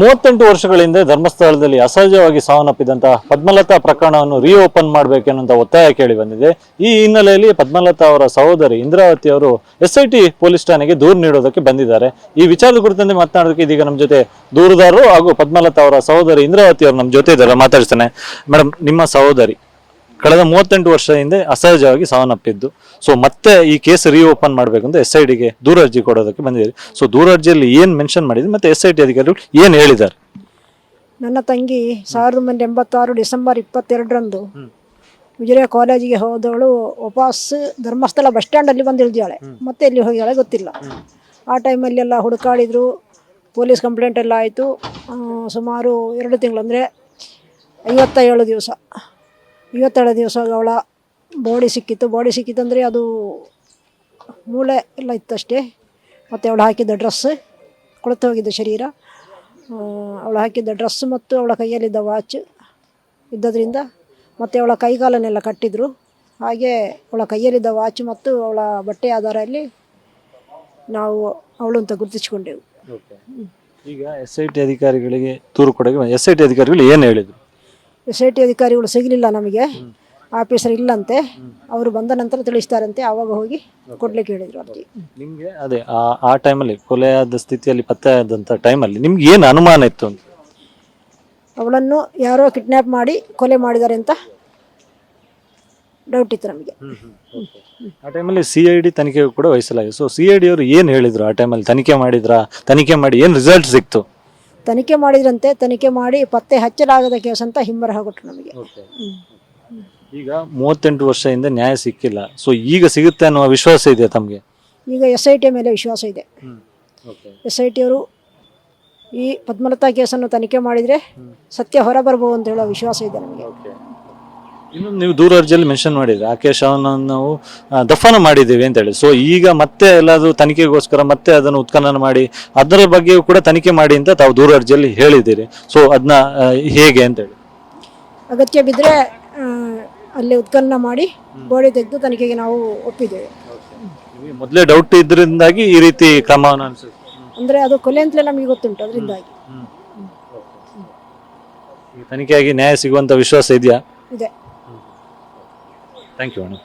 ಮೂವತ್ತೆಂಟು ವರ್ಷಗಳಿಂದ ಧರ್ಮಸ್ಥಳದಲ್ಲಿ ಅಸಹಜವಾಗಿ ಸಾವನ್ನಪ್ಪಿದಂತಹ ಪದ್ಮಲತಾ ಪ್ರಕರಣವನ್ನು ರಿಓಪನ್ ಮಾಡಬೇಕೆನ್ನುವಂತ ಒತ್ತಾಯ ಕೇಳಿ ಬಂದಿದೆ. ಈ ಹಿನ್ನೆಲೆಯಲ್ಲಿ ಪದ್ಮಲತಾ ಅವರ ಸಹೋದರಿ ಇಂದ್ರಾವತಿ ಅವರು ಎಸ್ ಐ ಟಿ ಪೊಲೀಸ್ ಠಾಣೆಗೆ ದೂರು ನೀಡೋದಕ್ಕೆ ಬಂದಿದ್ದಾರೆ. ಈ ವಿಚಾರದ ಕುರಿತಂತೆ ಮಾತನಾಡೋದಕ್ಕೆ ಇದೀಗ ನಮ್ಮ ಜೊತೆ ದೂರುದಾರರು ಹಾಗೂ ಪದ್ಮಲತಾ ಅವರ ಸಹೋದರಿ ಇಂದ್ರಾವತಿ ಅವರು ನಮ್ಮ ಜೊತೆ ಇದ್ದಾರೆ. ಮಾತಾಡ್ತಾನೆ. ಮೇಡಮ್ ನಿಮ್ಮ ಸಹೋದರಿ. ಕಳೆದ ಮೂವತ್ತೆಂಟು ವರ್ಷ ಹಿಂದೆ ಅಸಹಜವಾಗಿ ಸಾವನ್ನಪ್ಪಿದ್ದು. ಸೊ ಮತ್ತೆ ಈ ಕೇಸ್ ರೀಓಪನ್ ಮಾಡಬೇಕು ಅಂತ ಎಸ್ ಐ ಡಿಗೆ ದೂರ ಅರ್ಜಿ ಕೊಡೋದಕ್ಕೆ ಬಂದಿದ್ದೀರಿ. ಸೊ ದೂರ ಅರ್ಜಿಯಲ್ಲಿ ಏನ್ ಮೆನ್ಷನ್ ಮಾಡಿದ್ರು ಮತ್ತೆ ಎಸ್ ಐ ಟಿ ಅಧಿಕಾರಿಗಳು ಏನು ಹೇಳಿದ್ದಾರೆ? ನನ್ನ ತಂಗಿ ಸಾವಿರದ ಒಂಬೈನೂರ ಎಂಬತ್ತಾರು ಡಿಸೆಂಬರ್ ಇಪ್ಪತ್ತೆರಡರಂದು ವಿಜಯ ಕಾಲೇಜಿಗೆ ಹೋದವಳು ವಾಪಸ್ ಧರ್ಮಸ್ಥಳ ಬಸ್ ಸ್ಟ್ಯಾಂಡಲ್ಲಿ ಬಂದು ಇಳಿದಾಳೆ ಮತ್ತೆ ಎಲ್ಲಿ ಹೋಗಿದ್ದಾಳೆ ಗೊತ್ತಿಲ್ಲ. ಆ ಟೈಮಲ್ಲಿ ಎಲ್ಲ ಹುಡುಕಾಡಿದ್ರು. ಪೊಲೀಸ್ ಕಂಪ್ಲೇಂಟ್ ಎಲ್ಲ ಆಯಿತು. ಸುಮಾರು ಎರಡು ತಿಂಗಳು ಅಂದರೆ ಐವತ್ತ ಏಳು ದಿವಸ. ಐವತ್ತೇಳು ದಿವಸ ಅವಳ ಬಾಡಿ ಸಿಕ್ಕಿತ್ತು. ಬಾಡಿ ಸಿಕ್ಕಿತ್ತಂದರೆ ಅದು ಮೂಳೆ ಎಲ್ಲ ಇತ್ತಷ್ಟೇ. ಮತ್ತು ಅವಳು ಹಾಕಿದ್ದ ಡ್ರೆಸ್ ಕೊಳೆತು ಹೋಗಿದ್ದ ಶರೀರ. ಅವಳು ಹಾಕಿದ್ದ ಡ್ರೆಸ್ ಮತ್ತು ಅವಳ ಕೈಯಲ್ಲಿದ್ದ ವಾಚ್ ಇದ್ದದ್ರಿಂದ ಮತ್ತು ಅವಳ ಕೈಗಾಲನ್ನೆಲ್ಲ ಕಟ್ಟಿದ್ರು. ಹಾಗೆ ಅವಳ ಕೈಯಲ್ಲಿದ್ದ ವಾಚ್ ಮತ್ತು ಅವಳ ಬಟ್ಟೆ ಆಧಾರಲ್ಲಿ ನಾವು ಅವಳು ಅಂತ ಗುರುತಿಸಿಕೊಂಡೆವು. ಈಗ ಎಸ್ ಐ ಟಿ ಅಧಿಕಾರಿಗಳಿಗೆ ದೂರು ಕೊಡೋಕೆ ಎಸ್ ಐ ಟಿ ಅಧಿಕಾರಿಗಳು ಏನು ಹೇಳಿದ್ರು? ಎಸ್ ಐ ಟಿ ಅಧಿಕಾರಿಗಳು ಸಿಗಲಿಲ್ಲ ನಮಗೆ. ಆಫೀಸರ್ ಇಲ್ಲಂತೆ. ಅವರು ಬಂದ ನಂತರ ತಿಳಿಸ್ತಾರಂತೆ. ಅವಾಗ ಹೋಗಿ ಕೊಡ್ಲಿಕ್ಕೆ ಹೇಳಿದ್ರು ಅರ್ಜಿ. ನಿಮಗೆ ಅದೇ ಆ ಆ ಟೈಮಲ್ಲಿ ಕೊಲೆಯಾದ ಸ್ಥಿತಿಯಲ್ಲಿ ಪತ್ತೆ ಆದಂತ ಟೈಮಲ್ಲಿ ನಿಮ್ಗೆ ಏನು ಅನುಮಾನ ಇತ್ತು? ಅಂತ ಅವಳನ್ನು ಯಾರೋ ಕಿಡ್ನ್ಯಾಪ್ ಮಾಡಿ ಕೊಲೆ ಮಾಡಿದ್ದಾರೆ ಅಂತ ಡೌಟ್ ಇತ್ತು ನಮಗೆ. ಆ ಟೈಮಲ್ಲಿ ಸಿ ಐ ಡಿ ತನಿಖೆ ಕೂಡ ವಹಿಸಲಾಗಿದೆ ಸೊ ಸಿ ಐ ಡಿ ಅವರು ಏನು ಹೇಳಿದ್ರು ಆ ಟೈಮಲ್ಲಿ ತನಿಖೆ ಮಾಡಿದ್ರಾ? ತನಿಖೆ ಮಾಡಿ ಏನು ರಿಸಲ್ಟ್ ಸಿಕ್ತು? ತನಿಖೆ ಮಾಡಿದ್ರಂತೆ ತನಿಖೆ ಮಾಡಿ ಪತ್ತೆ ಹಚ್ಚಲಾಗದ ಕೇಸ್ ಅಂತ ಹಿಂಬರಹ ಕೊಟ್ಟರು ನಮಗೆ. ಈಗ ಮೂವತ್ತೆಂಟು ವರ್ಷದಿಂದ ನ್ಯಾಯ ಸಿಕ್ಕಿಲ್ಲ. ಸೊ ಈಗ ಸಿಗುತ್ತೆ ಅನ್ನುವ ವಿಶ್ವಾಸ ಇದೆ ತಮಗೆ? ಈಗ ಎಸ್ ಐ ಟಿ ಮೇಲೆ ವಿಶ್ವಾಸ ಇದೆ. ಎಸ್ ಐ ಟಿ ಅವರು ಈ ಪದ್ಮಲತಾ ಕೇಸನ್ನು ತನಿಖೆ ಮಾಡಿದರೆ ಸತ್ಯ ಹೊರಬರಬಹುದು ಅಂತ ಹೇಳೋ ವಿಶ್ವಾಸ ಇದೆ ನಮಗೆ. ಇನ್ನು ನೀವು ದೂರ ಅರ್ಜಿಯಲ್ಲಿ ಮೆನ್ಷನ್ ಮಾಡಿದ್ರೆ. ಆಕೇಶ್ ಅವನ ನಾವು ಆ, ದಫನ ಮಾಡಿದ್ದೀವಿ ಅಂತ ಹೇಳಿ. ಸೊ ಈಗ ಮತ್ತೆ ಎಲ್ಲಾದರೂ ತನಿಖೆಗೋಸ್ಕರ ಮತ್ತೆ ಅದನ್ನು ಉತ್ಖನನ ಮಾಡಿ ಅದರ ಬಗ್ಗೆಯೂ ಕೂಡ ತನಿಖೆ ಮಾಡಿ ಅಂತ ತಾವು ದೂರ ಅರ್ಜಿಯಲ್ಲಿ ಹೇಳಿದ್ದೀರಿ ಸೊ ಅದನ್ನ ಹೇಗೆ ಅಂತ ಹೇಳಿ. ಅಗತ್ಯ ಬಿದ್ದರೆ ಅಲ್ಲಿ ಉತ್ಖನನ ಮಾಡಿ ಗೋಡೆ ತೆಗೆದು ತನಿಖೆಗೆ ನಾವು ಒಪ್ಪಿದ್ದೇವೆ. ನಿಮಗೆ ಮೊದಲೇ ಡೌಟ್ ಇದ್ರಿಂದಾಗಿ ಈ ರೀತಿ ಕ್ರಮವನ್ನು ಅನ್ಸುತ್ತೆ ಅಂದರೆ ಅದು ಕೊಲೆ ಅಂತಲೇ ನಮಗೆ ಗೊತ್ತುಂಟು ಅದರಿಂದಾಗಿ. ತನಿಖೆಯಾಗಿ ನ್ಯಾಯ ಸಿಗುವಂತ ವಿಶ್ವಾಸ ಇದೆಯಾ? ಇದೆ. Thank you, Anna.